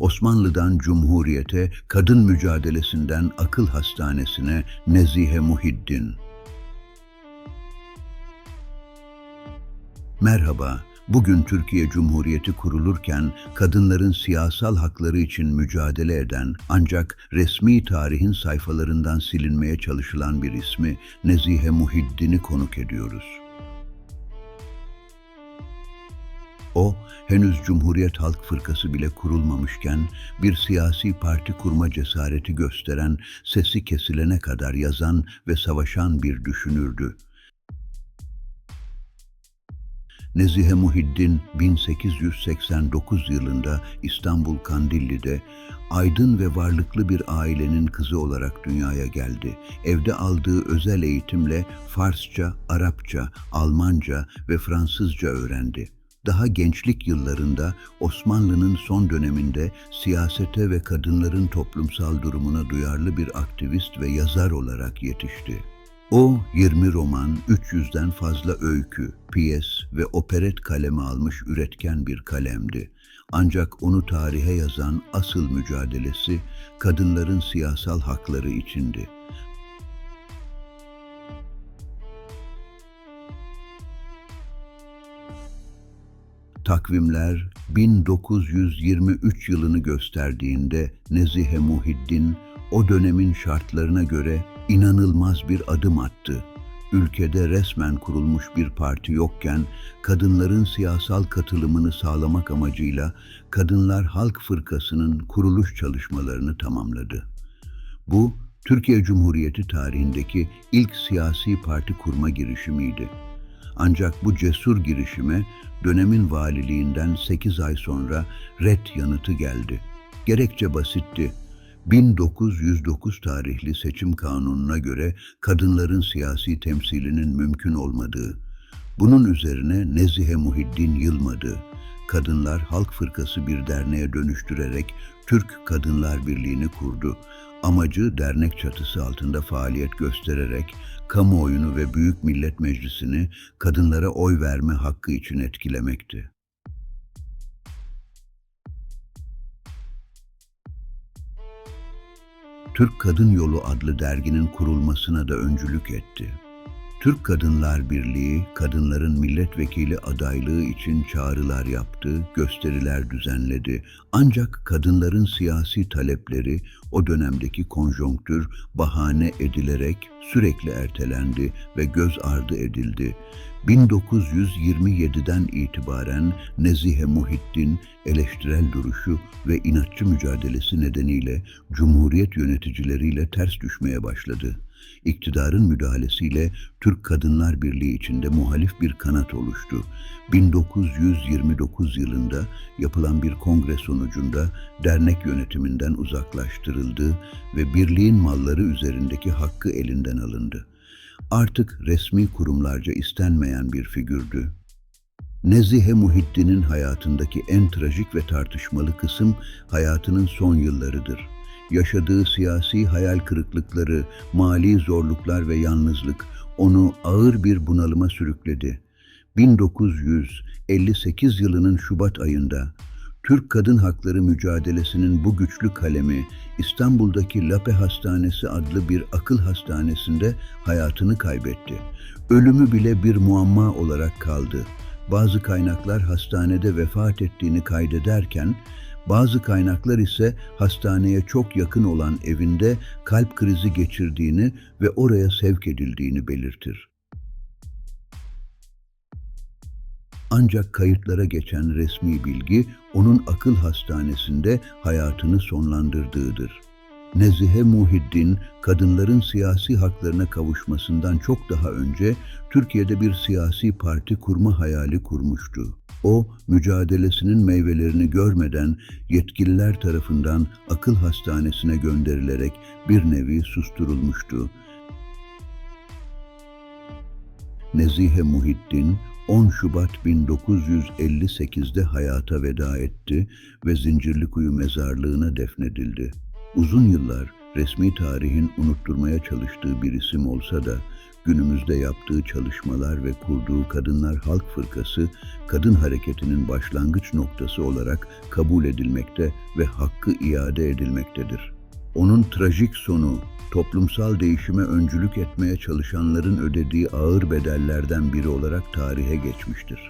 Osmanlı'dan Cumhuriyete, kadın mücadelesinden akıl hastanesine Nezihe Muhiddin. Merhaba, bugün Türkiye Cumhuriyeti kurulurken kadınların siyasal hakları için mücadele eden ancak resmi tarihin sayfalarından silinmeye çalışılan bir ismi Nezihe Muhiddin'i konuk ediyoruz. O, henüz Cumhuriyet Halk Fırkası bile kurulmamışken bir siyasi parti kurma cesareti gösteren, sesi kesilene kadar yazan ve savaşan bir düşünürdü. Nezihe Muhiddin 1889 yılında İstanbul Kandilli'de aydın ve varlıklı bir ailenin kızı olarak dünyaya geldi. Evde aldığı özel eğitimle Farsça, Arapça, Almanca ve Fransızca öğrendi. Daha gençlik yıllarında Osmanlı'nın son döneminde siyasete ve kadınların toplumsal durumuna duyarlı bir aktivist ve yazar olarak yetişti. O 20 roman, 300'den fazla öykü, piyes ve operet kaleme almış üretken bir kalemdi. Ancak onu tarihe yazan asıl mücadelesi kadınların siyasal hakları içindi. Takvimler 1923 yılını gösterdiğinde Nezihe Muhiddin o dönemin şartlarına göre inanılmaz bir adım attı. Ülkede resmen kurulmuş bir parti yokken kadınların siyasal katılımını sağlamak amacıyla Kadınlar Halk Fırkası'nın kuruluş çalışmalarını tamamladı. Bu, Türkiye Cumhuriyeti tarihindeki ilk siyasi parti kurma girişimiydi. Ancak bu cesur girişime dönemin valiliğinden 8 ay sonra red yanıtı geldi. Gerekçe basitti. 1909 tarihli seçim kanununa göre kadınların siyasi temsilinin mümkün olmadığı. Bunun üzerine Nezihe Muhiddin yılmadı. Kadınlar Halk Fırkası bir derneğe dönüştürerek Türk Kadınlar Birliği'ni kurdu. Amacı dernek çatısı altında faaliyet göstererek kamuoyunu ve Büyük Millet Meclisi'ni kadınlara oy verme hakkı için etkilemekti. Türk Kadın Yolu adlı derginin kurulmasına da öncülük etti. Türk Kadınlar Birliği, kadınların milletvekili adaylığı için çağrılar yaptı, gösteriler düzenledi. Ancak kadınların siyasi talepleri o dönemdeki konjonktür bahane edilerek sürekli ertelendi ve göz ardı edildi. 1927'den itibaren Nezihe Muhiddin eleştirel duruşu ve inatçı mücadelesi nedeniyle Cumhuriyet yöneticileriyle ters düşmeye başladı. İktidarın müdahalesiyle Türk Kadınlar Birliği içinde muhalif bir kanat oluştu. 1929 yılında yapılan bir kongre sonucunda dernek yönetiminden uzaklaştırıldı ve birliğin malları üzerindeki hakkı elinden alındı. Artık resmi kurumlarca istenmeyen bir figürdü. Nezihe Muhiddin'in hayatındaki en trajik ve tartışmalı kısım hayatının son yıllarıdır yaşadığı siyasi hayal kırıklıkları, mali zorluklar ve yalnızlık onu ağır bir bunalıma sürükledi. 1958 yılının Şubat ayında Türk kadın hakları mücadelesinin bu güçlü kalemi İstanbul'daki Lape Hastanesi adlı bir akıl hastanesinde hayatını kaybetti. Ölümü bile bir muamma olarak kaldı. Bazı kaynaklar hastanede vefat ettiğini kaydederken bazı kaynaklar ise hastaneye çok yakın olan evinde kalp krizi geçirdiğini ve oraya sevk edildiğini belirtir. Ancak kayıtlara geçen resmi bilgi onun akıl hastanesinde hayatını sonlandırdığıdır. Nezihe Muhiddin, kadınların siyasi haklarına kavuşmasından çok daha önce Türkiye'de bir siyasi parti kurma hayali kurmuştu. O, mücadelesinin meyvelerini görmeden yetkililer tarafından akıl hastanesine gönderilerek bir nevi susturulmuştu. Nezihe Muhiddin, 10 Şubat 1958'de hayata veda etti ve Zincirlikuyu mezarlığına defnedildi. Uzun yıllar resmi tarihin unutturmaya çalıştığı bir isim olsa da günümüzde yaptığı çalışmalar ve kurduğu Kadınlar Halk Fırkası, kadın hareketinin başlangıç noktası olarak kabul edilmekte ve hakkı iade edilmektedir. Onun trajik sonu, toplumsal değişime öncülük etmeye çalışanların ödediği ağır bedellerden biri olarak tarihe geçmiştir.